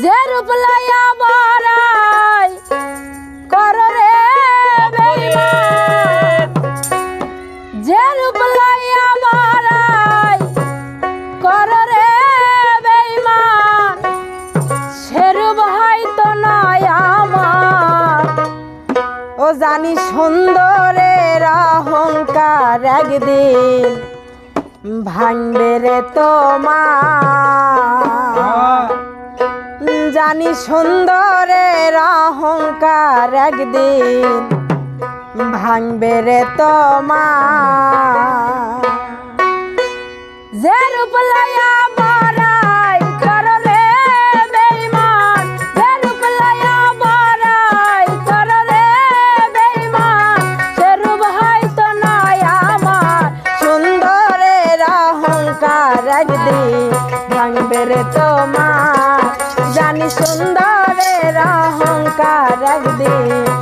যে রূপ লাইয়া বড়াই কর রে বেঈমান যে রূপ লাইয়া বড়াই কর রে বেঈমান সে রূপ হয়তো নয় ও জানি সুন্দরের অহংকার একদিন ভাঙবে রে তোমার। জানি সুন্দরের অহংকার একদিন ভাঙবে রে তোমার। যে রূপ সুন্দরের অহংকার একদিন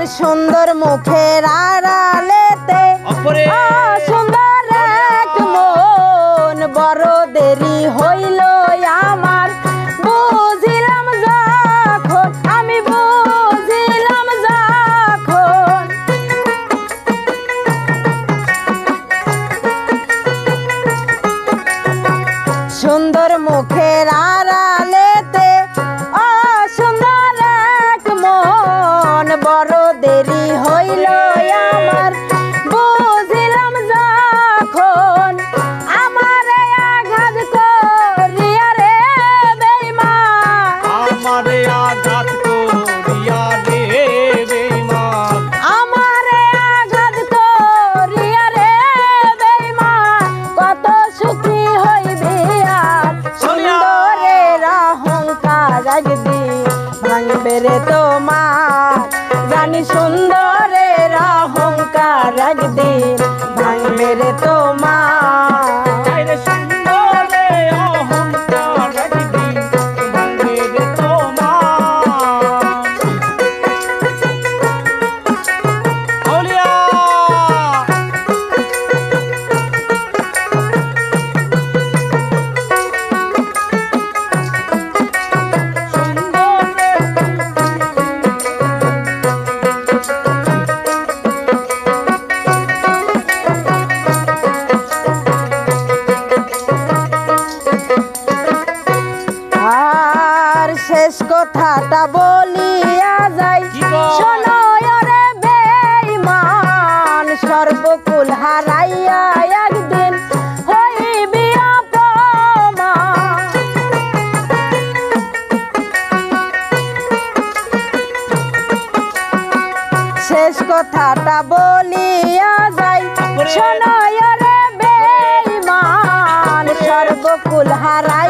আর সুন্দর মুখের আড়ালেতে। সুন্দর এক মন বড় দেরি হইল আমার। বুঝিলাম যখন আমি বুঝিলাম যখন। সুন্দর মুখের আড়ালেতে কথা বলিয়া যাই। শোনো রে বেমান সর্বকুল হারাইয়া একদিন শেষ কথাটা বলিয়া যাই। শোনো রে বেঈমান সর্বকুল হারাই